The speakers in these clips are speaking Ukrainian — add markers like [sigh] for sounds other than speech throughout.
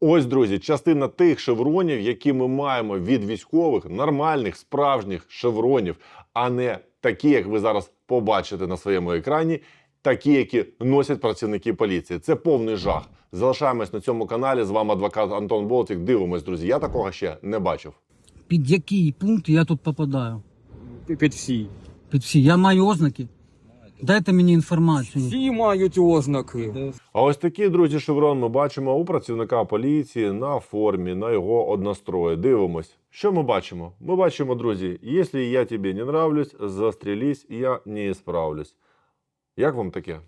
Ось, друзі, частина тих шевронів, які ми маємо від військових, нормальних, справжніх шевронів, а не такі, як ви зараз побачите на своєму екрані, такі, які носять працівники поліції. Це повний жах. Залишаємось на цьому каналі. З вами адвокат Антон Болтик. Дивимось, друзі. Я такого ще не бачив. Під який пункт я тут попадаю? Під всі. Під всі. Я маю ознаки. Дайте мені інформацію. Всі мають ознаки. А ось такий, друзі, шеврон ми бачимо у працівника поліції на формі, на його однострої. Дивимось. Що ми бачимо? Ми бачимо, друзі, якщо я тобі не нравлюсь, застрілись, я не справлюсь. Як вам таке?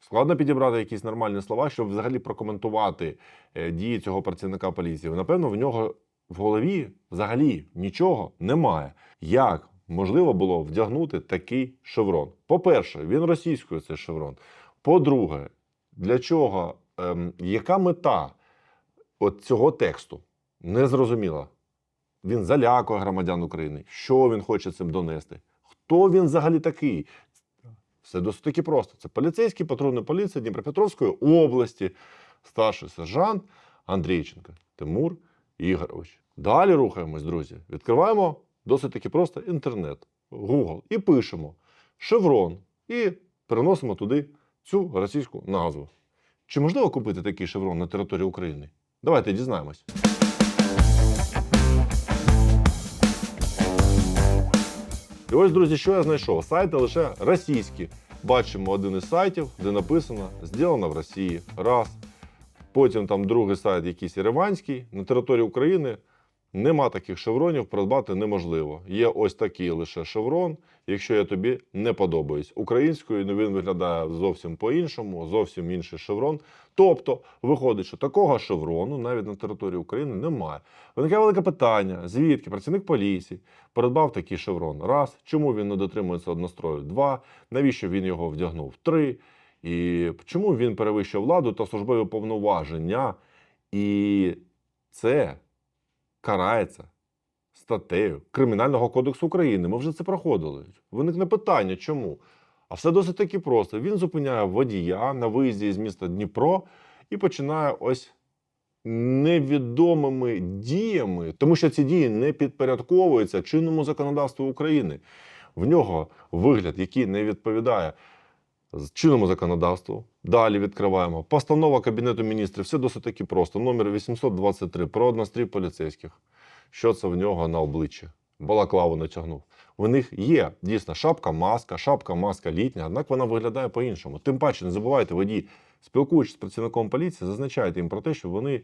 Складно підібрати якісь нормальні слова, щоб взагалі прокоментувати е, дії цього працівника поліції. Напевно, в нього в голові взагалі нічого немає. Як можливо було вдягнути такий шеврон? По-перше, він російською цей шеврон. По-друге, для чого, ем, яка мета от цього тексту? Незрозуміла. Він залякує громадян України. Що він хоче цим донести? Хто він взагалі такий? Все досить таки просто. Це поліцейський патрульної поліції Дніпропетровської області, старший сержант Андрійченко Тимур Ігорович. Далі рухаємось, друзі. Відкриваємо досить таки просто інтернет, Google і пишемо шеврон і переносимо туди цю російську назву. Чи можливо купити такий шеврон на території України? Давайте дізнаємось. І ось, друзі, що я знайшов? Сайти лише російські. Бачимо один із сайтів, де написано «Зділано в Росії. Раз. Потім там другий сайт, якийсь єреванський. На території України нема таких шевронів, придбати неможливо. Є ось такий лише шеврон, якщо я тобі не подобаюсь. Українською ну, він виглядає зовсім по-іншому, зовсім інший шеврон. Тобто, виходить, що такого шеврону навіть на території України немає. Виникає велике питання: звідки працівник поліції придбав такий шеврон? Раз, чому він не дотримується однострою? Два, навіщо він його вдягнув? Три. І чому він перевищив владу та службові повноваження? І це карається статтею Кримінального кодексу України. Ми вже це проходили. Виникне питання, чому? А все досить таки просто. Він зупиняє водія на виїзді з міста Дніпро і починає ось невідомими діями, тому що ці дії не підпорядковуються чинному законодавству України. В нього вигляд, який не відповідає з чинному законодавству. Далі відкриваємо. Постанова Кабінету міністрів. Все досить таки просто. Номер 823 про однострій поліцейських. Що це в нього на обличчі? Балаклаву натягнув. В них є дійсно шапка, маска, шапка, маска літня, однак вона виглядає по-іншому. Тим паче, не забувайте, водій, спілкуючись з працівником поліції, зазначайте їм про те, що вони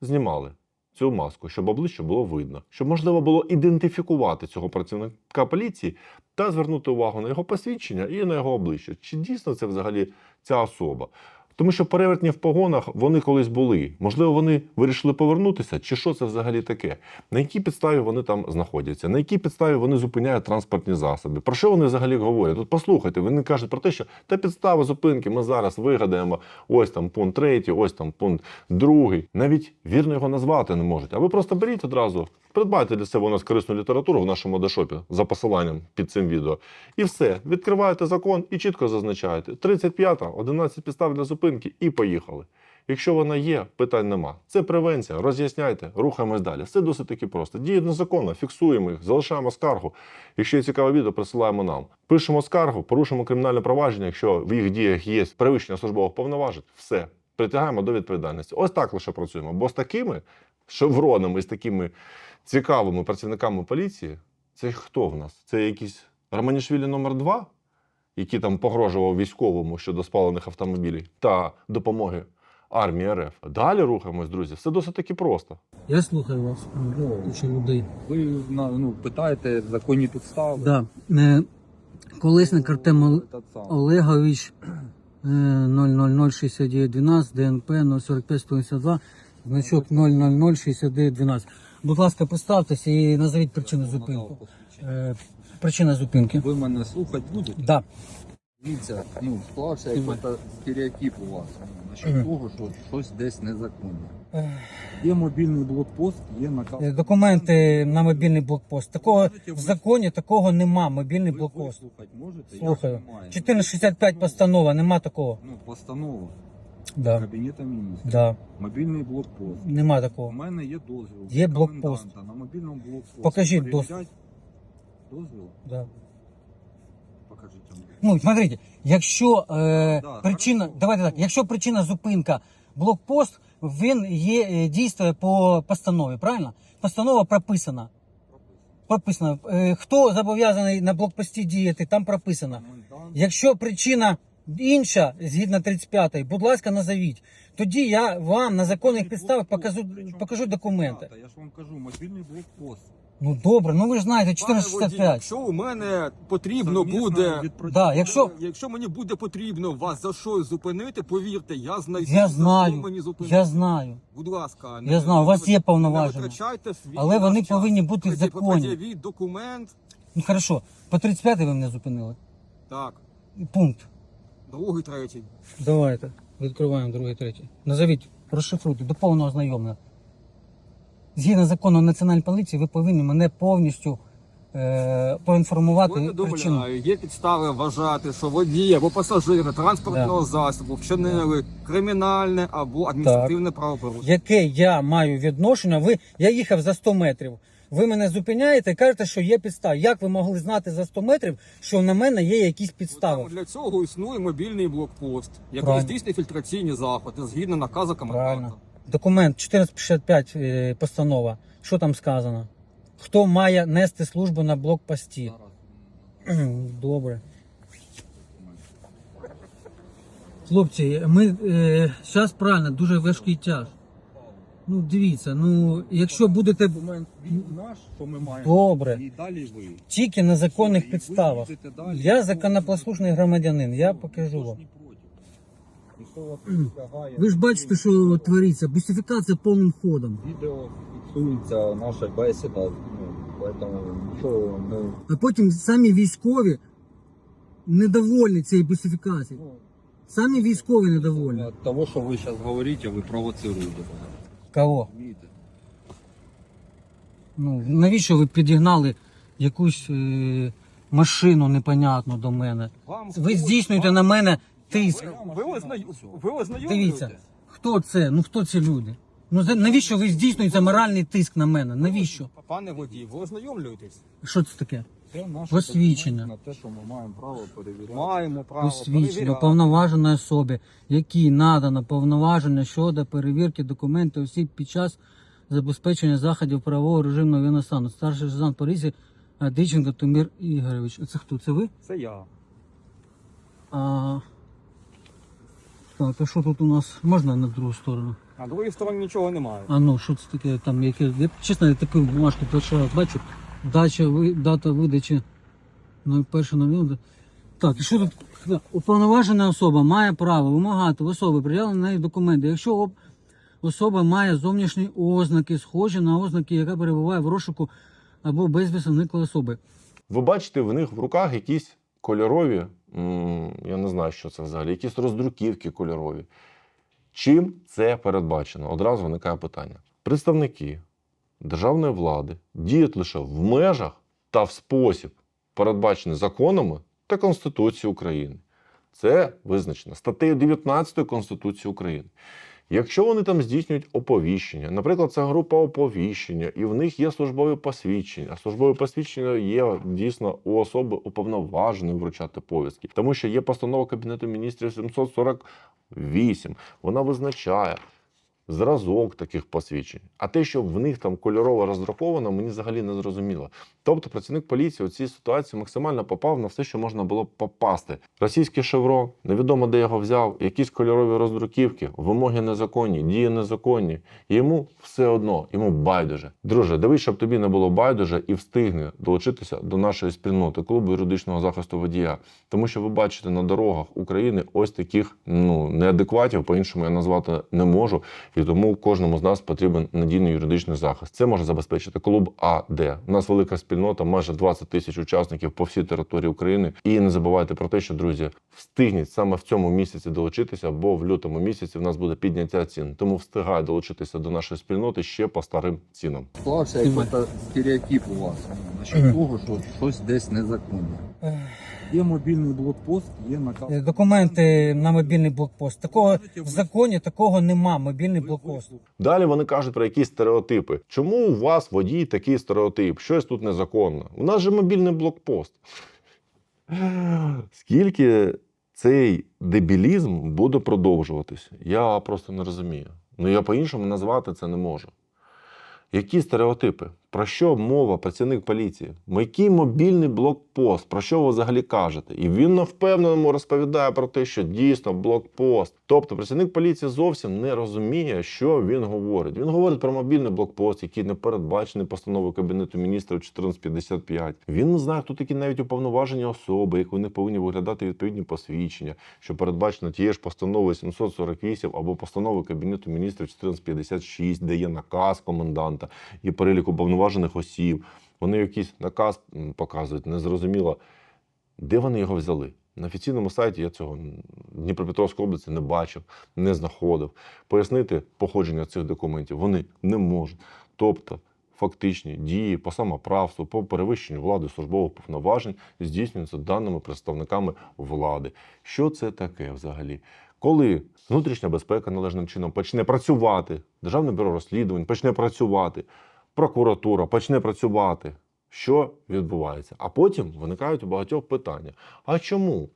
знімали цю маску, щоб обличчя було видно, щоб можливо було ідентифікувати цього працівника поліції та звернути увагу на його посвідчення і на його обличчя. Чи дійсно це взагалі ця особа? Тому що перевертні в погонах вони колись були. Можливо, вони вирішили повернутися, чи що це взагалі таке? На якій підставі вони там знаходяться? На якій підставі вони зупиняють транспортні засоби? Про що вони взагалі говорять? Тут послухайте, вони кажуть про те, що та підстава зупинки ми зараз вигадаємо. Ось там пункт третій, ось там пункт другий. Навіть вірно його назвати не можуть. А ви просто беріть одразу. Придбайте для себе у нас корисну літературу в нашому дешопі за посиланням під цим відео. І все. Відкриваєте закон і чітко зазначаєте. 35-та, 11 підстав для зупинки і поїхали. Якщо вона є, питань нема. Це превенція. Роз'ясняйте, рухаємось далі. Все досить таки просто. Діє незаконно, фіксуємо їх, залишаємо скаргу. Якщо є цікаве відео, присилаємо нам. Пишемо скаргу, порушимо кримінальне провадження. Якщо в їх діях є перевищення службових повноважень, все притягаємо до відповідальності. Ось так лише працюємо. Бо з такими шевронами, з такими цікавими працівниками поліції, це хто в нас? Це якийсь Романішвілі номер 2 який там погрожував військовому щодо спалених автомобілів та допомоги армії РФ. Далі рухаємось, друзі. Все досить таки просто. Я слухаю вас, чи людей. Ви ну, питаєте законні підстави. Да. Е, Колесник Артем Ол- Олегович е, 0006912 ДНП 045 182 значок 0006912. Будь ласка, представтеся і назвіть причину зупинки. Причина зупинки. Ви мене слухати будете? Да. Дивіться, ну, склався якийсь стереотип у вас. Насчет Мгм. того, що щось десь незаконне. Є мобільний блокпост, є наказ. Е, Документи на мобільний блокпост. Такого в законі такого нема. Мобільний Ви блокпост. можете? Слухаю. Знімаю. 1465 постанова, нема такого. Ну, постанова. Да. Кабінета міністрів. Да. Мобільний блокпост. Нема У такого. мене є дозвіл. Є блокпост. коменданта На мобільному блокпості. Покажіть Перевіряють- Дозвіл? Да. Покажіть. Ну, смотрите, якщо е, Да, причина, хорошо. давайте так, якщо причина зупинка блокпост, він є е, дійствує по постанові, правильно? Постанова прописана. Прописано. Е, хто зобов'язаний на блокпості діяти, там прописано. Комендант. Якщо причина інша, згідно 35-ї, будь ласка, назовіть. Тоді я вам на законних підставах покажу, покажу документи. Я ж вам кажу, мобільний блокпост. Ну добре, ну ви ж знаєте, Пане водій, 1465. Якщо у мене потрібно Совмісно буде. Да, якщо- якщо мені буде потрібно вас за щось зупинити, повірте, я знайду Я за знаю, мені зупинити. Я знаю. Будь ласка, Я знаю, у вас є повноваження. Не витрачайте свій Але наш вони час. повинні бути в Пред'я- законі. Пред'явіть документ. Ну хорошо, по 35 ви мене зупинили. Так, Пункт. другий, третій. Давайте. Відкриваємо другий, третій. Назовіть, розшифруйте до повного знайомлення. Згідно закону національної поліції, ви повинні мене повністю е, поінформувати причину. Повідомляю, є підстави вважати, що водії або пасажири транспортного засобу вчинили кримінальне або адміністративне правопорушення. Яке я маю відношення? Ви я їхав за 100 метрів. Ви мене зупиняєте і кажете, що є підстави. Як ви могли знати за 100 метрів, що на мене є якісь підстави? Для цього існує мобільний блокпост, який Правильно. здійснює фільтраційні заходи згідно наказу коменданта. Правильно. Документ 1455 е, постанова. Що там сказано? Хто має нести службу на блокпості? [clears throat] Добре. Хлопці, ми е, зараз правильно, дуже важкий час. Ну, дивіться, ну якщо будете Документ наш, що ми маємо. добре, І далі ви. тільки на законних підставах. Я законопослушний громадянин, я покажу вам. Втягає. [clears throat] Ви ж бачите, що твориться. Бусифікація повним ходом. Відео фіксується наша бесіда, ну, поэтому нічого не... А потім самі військові недовольні цією бусифікацією. Ну, Самі військові недовольні. от того, що ви зараз говорите, ви провоцируєте. Кого? Ну, навіщо ви підігнали якусь е, машину непонятну до мене? Вам Ви здійснюєте на мене тиск. ви, ознай... ви ознайомлюєтесь? Дивіться, хто це? Ну хто ці люди? Ну за- навіщо ви здійснюєте моральний тиск на мене? Навіщо? Пане водій, ви ознайомлюєтесь? Що це таке? Це наше Посвідчення. документ на те, що ми маємо право перевіряти. Маємо право Посвідчення перевіряти. уповноваженої особи, якій надано повноваження щодо перевірки документів осіб під час забезпечення заходів правового режиму воєнного стану. Старший сержант поліції а, Диченко Тумір Ігорович. Це хто? Це ви? Це я. А... Так, а що тут у нас? Можна на другу сторону? На другій стороні нічого немає. А ну, що це таке там, яке. Я, чесно, я таку бумажку перший раз бачу. Дача, ви, дата видачі 01.00. Так, і що тут? Уповноважена особа має право вимагати в особи пред'явлені неї документи, якщо об- особа має зовнішні ознаки, схожі на ознаки, яка перебуває в розшуку або безвісно зниклої особи. Ви бачите в них в руках якісь кольорові, я не знаю, що це взагалі, якісь роздруківки кольорові. Чим це передбачено? Одразу виникає питання. Представники державної влади діють лише в межах та в спосіб, передбачений законами та Конституцією України. Це визначено статтею 19 Конституції України. Якщо вони там здійснюють оповіщення, наприклад, це група оповіщення, і в них є службові посвідчення. А службові посвідчення є дійсно у особи уповноваженої вручати повістки, тому що є постанова Кабінету міністрів 748. Вона визначає зразок таких посвідчень. А те, що в них там кольорово роздруковано, мені взагалі не зрозуміло. Тобто працівник поліції у цій ситуації максимально попав на все, що можна було попасти. Російський шеврон, невідомо де його взяв, якісь кольорові роздруківки, вимоги незаконні, дії незаконні. Йому все одно, йому байдуже. Друже, дивись, щоб тобі не було байдуже і встигни долучитися до нашої спільноти клубу юридичного захисту водія. Тому що ви бачите на дорогах України ось таких ну неадекватів, по-іншому я назвати не можу. І тому кожному з нас потрібен надійний юридичний захист. Це може забезпечити клуб АД. У нас велика спільнота, майже 20 тисяч учасників по всій території України. І не забувайте про те, що друзі, встигніть саме в цьому місяці долучитися, бо в лютому місяці в нас буде підняття цін. Тому встигай долучитися до нашої спільноти ще по старим цінам. Склався якийсь стереотип у вас. Насчет того, що щось десь незаконне. Є мобільний блокпост, є наказ. Е, Документи на мобільний блокпост. Такого в законі такого нема. Мобільний блокпост. Далі вони кажуть про якісь стереотипи. Чому у вас водій такий стереотип? Щось тут незаконно. У нас же мобільний блокпост. Скільки цей дебілізм буде продовжуватися? Я просто не розумію. Ну я по-іншому назвати це не можу. Які стереотипи? Про що мова працівник поліції? Який мобільний блокпост? Про що ви взагалі кажете? І він на впевненому розповідає про те, що дійсно блокпост. Тобто працівник поліції зовсім не розуміє, що він говорить. Він говорить про мобільний блокпост, який не передбачений постановою Кабінету міністрів 1455. Він не знає, хто такі навіть уповноважені особи, як вони повинні виглядати відповідні посвідчення, що передбачено тією ж постановою 748 або постановою Кабінету міністрів 1456, де є наказ коменданта і перелік уповноважених осіб. Вони якийсь наказ показують, незрозуміло, де вони його взяли. На офіційному сайті я цього Дніпропетровської області не бачив, не знаходив. Пояснити походження цих документів вони не можуть. Тобто, фактичні дії по самоправству, по перевищенню влади службових повноважень здійснюються даними представниками влади. Що це таке взагалі? Коли внутрішня безпека належним чином почне працювати, Державне бюро розслідувань почне працювати, прокуратура почне працювати, що відбувається? А потім виникають у багатьох питання: а чому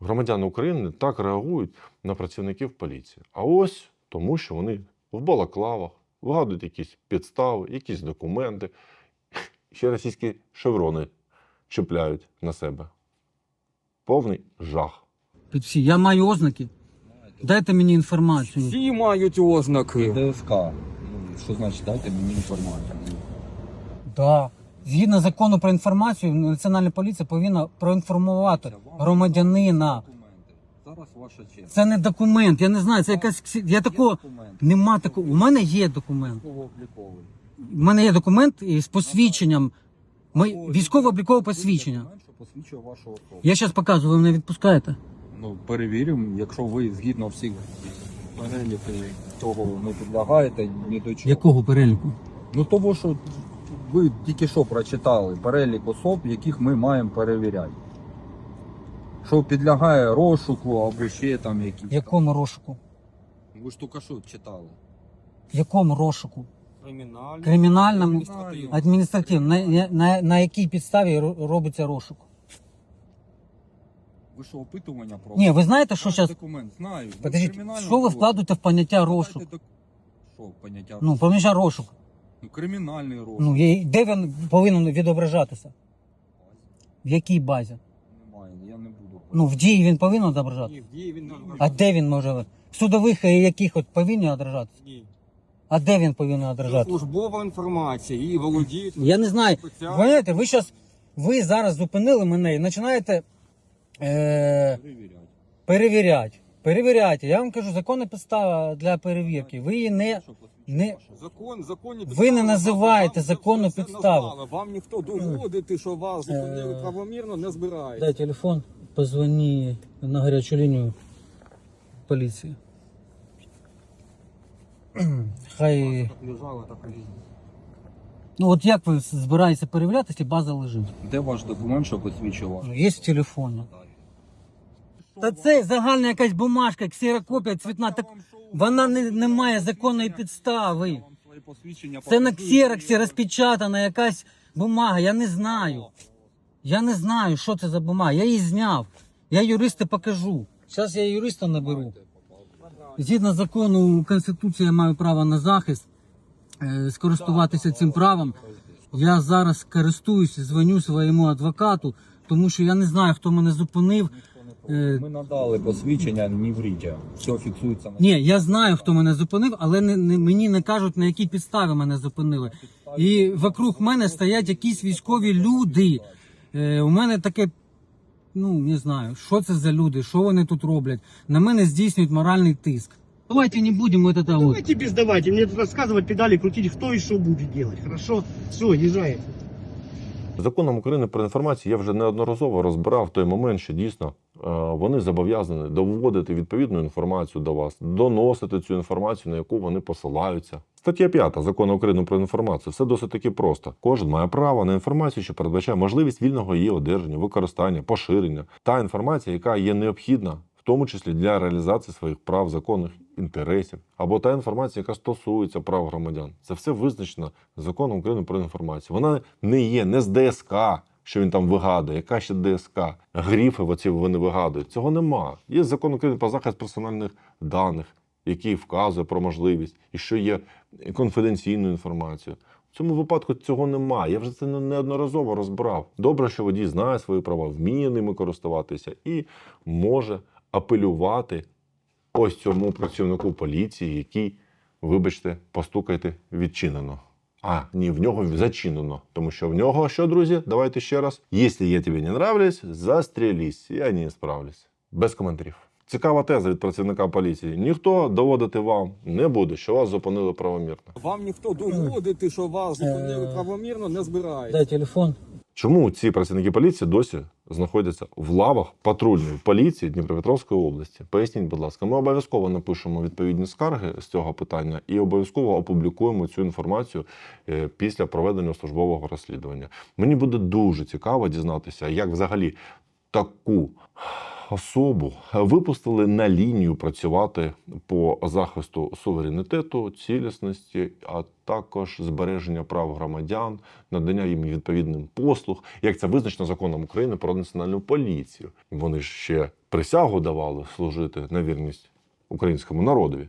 громадяни України так реагують на працівників поліції? А ось тому, що вони в балаклавах вигадують якісь підстави, якісь документи, [laughs] ще російські шеврони чіпляють на себе. Повний жах. Під всі. Я маю ознаки. Дайте мені інформацію. Всі мають ознаки. ДСК. Що значить дайте мені інформацію? Да. Згідно закону про інформацію, Національна поліція повинна проінформувати громадянина. Зараз ваша честь. Це не документ, я не знаю, це якась. ксі- Я такого. документ. Нема такого. У мене є документ. Військово-обліковий. У мене є документ із посвідченням. Ми... Військово-облікове посвідчення. Документ, що посвідчує вашу особу. Я зараз показую, ви мене відпускаєте. Ну, перевіримо, якщо ви згідно всіх переліків того не підлягаєте, ні до чого. Якого переліку? Ну того, що ви тільки що прочитали перелік особ, яких ми маємо перевіряти. Що підлягає розшуку або ще там якісь. Якому розшуку? Ви ж тільки що читали. Якому розшуку? Кримінальному адміністративне. адміністративному. На, на, на якій підставі робиться розшук? Ви що опитування про Ні, ви знаєте, що зараз. документ знаю. Ви Подождіть, що ви кодексу. вкладуєте в поняття розшук? Давайте док- Що поняття? Ну, поняття розшук. Ну, кримінальний розшук. Ну, є- де він повинен відображатися? В якій базі? Немає, я не буду. Ну, в дії він повинен відображатися. Ні, в дії він не А де він може? В судових і яких от повинен відображатися? Ні. А де він повинен Це відображатися? службова інформація, її володіють. Я не знаю. спеціально. Ви знаєте, ви зараз, ви зараз зупинили мене і починаєте е, перевіряти. Перевіряйте. Я вам кажу, законна підстава для перевірки. Ви її не. Не- Закон, законні Ви не називаєте законну підставу. назвали. Вам ніхто доводити, що вас зупинили Е, правомірно, не збирається. Дай телефон, позвони на гарячу лінію поліції. [clears throat] Хай. Так лежало, так і лежить. Ну от як ви збираєтеся перевіряти, якщо база лежить? Де ваш документ, що посвідчує вашу? Ну, Є в телефоні. Та це загальна якась бумажка, ксерокопія цвітна. Так вона не, не має законної підстави. Це на ксероксі розпечатана якась бумага. Я не знаю. Я не знаю, що це за бумага. Я її зняв. Я юристи покажу. Зараз я юриста наберу. Згідно закону Конституції, я маю право на захист. Е, Скористуватися цим правом. Я зараз користуюся, дзвоню своєму адвокату, тому що я не знаю, хто мене зупинив. Е, Ми надали посвідчення, не вріть. Все фіксується на Ні, я знаю, хто мене зупинив, але не, не, мені не кажуть, на якій підставі мене зупинили. І вокруг мене стоять якісь військові люди. Е, у мене таке, ну не знаю, що це за люди, що вони тут роблять. На мене здійснюють моральний тиск. Давайте не будемо це вот. Давайте без давайте. Мне тут рассказывать, педали крутить, кто и что будет делать. Хорошо? Все, езжай. Законом України про інформацію я вже неодноразово розбирав той момент, що дійсно вони зобов'язані доводити відповідну інформацію до вас, доносити цю інформацію, на яку вони посилаються. Стаття 5 закону України про інформацію. Все досить таки просто. Кожен має право на інформацію, що передбачає можливість вільного її одержання, використання, поширення та інформація, яка є необхідна, в тому числі для реалізації своїх прав, законних інтересів, або та інформація, яка стосується прав громадян. Це все визначено законом України про інформацію. Вона не є не з ДСК. Що він там вигадує, яка ще ДСК, гріфи оці вони вигадують. Цього нема. Є закон України про захист персональних даних, який вказує про можливість, і що є конфіденційною інформацією. В цьому випадку цього немає. Я вже це неодноразово розбирав. Добре, що водій знає свої права, вміє ними користуватися і може апелювати ось цьому працівнику поліції, який, вибачте, постукайте, відчинено. А, ні, в нього зачинено. Тому що в нього що, друзі? Давайте ще раз. Якщо я тобі не нравлюсь, застрілись. Я не справлюсь. Без коментарів. Цікава теза від працівника поліції. Ніхто доводити вам не буде, що вас зупинили правомірно. Вам ніхто доводити, що вас зупинили правомірно, не збирає. Дай телефон. Чому ці працівники поліції досі знаходяться в лавах патрульної поліції Дніпропетровської області? Поясніть, будь ласка, ми обов'язково напишемо відповідні скарги з цього питання і обов'язково опублікуємо цю інформацію е, після проведення службового розслідування. Мені буде дуже цікаво дізнатися, як взагалі таку особу випустили на лінію працювати по захисту суверенітету, цілісності, а також збереження прав громадян, надання їм відповідним послуг, як це визначено законом України про національну поліцію. Вони ж ще присягу давали служити на вірність українському народові.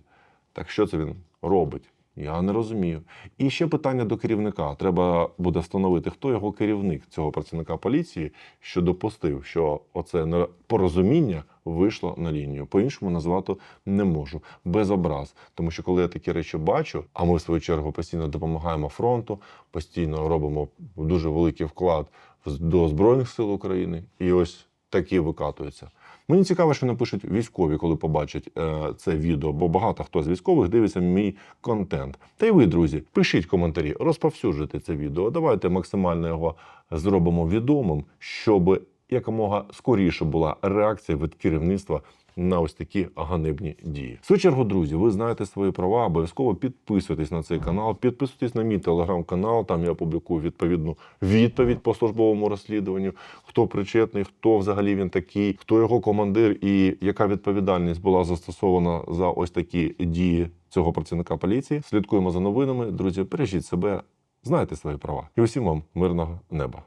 Так що це він робить? Я не розумію. І ще питання до керівника. Треба буде встановити, хто його керівник цього працівника поліції, що допустив, що оце непорозуміння вийшло на лінію. По-іншому назвати не можу. Без образ. Тому що коли я такі речі бачу, а ми в свою чергу постійно допомагаємо фронту, постійно робимо дуже великий вклад до Збройних сил України, і ось такі викатуються. Мені цікаво, що напишуть військові, коли побачать е, це відео, бо багато хто з військових дивиться мій контент. Та й ви, друзі, пишіть коментарі, розповсюджуйте це відео. Давайте максимально його зробимо відомим, щоб якомога скоріше була реакція від керівництва на ось такі ганебні дії. В свою чергу, друзі, ви знаєте свої права. Обов'язково підписуйтесь на цей канал, підписуйтесь на мій телеграм-канал. Там я публікую відповідну відповідь по службовому розслідуванню. Хто причетний, хто взагалі він такий, хто його командир і яка відповідальність була застосована за ось такі дії цього працівника поліції. Слідкуємо за новинами. Друзі, бережіть себе, знайте свої права. І усім вам мирного неба.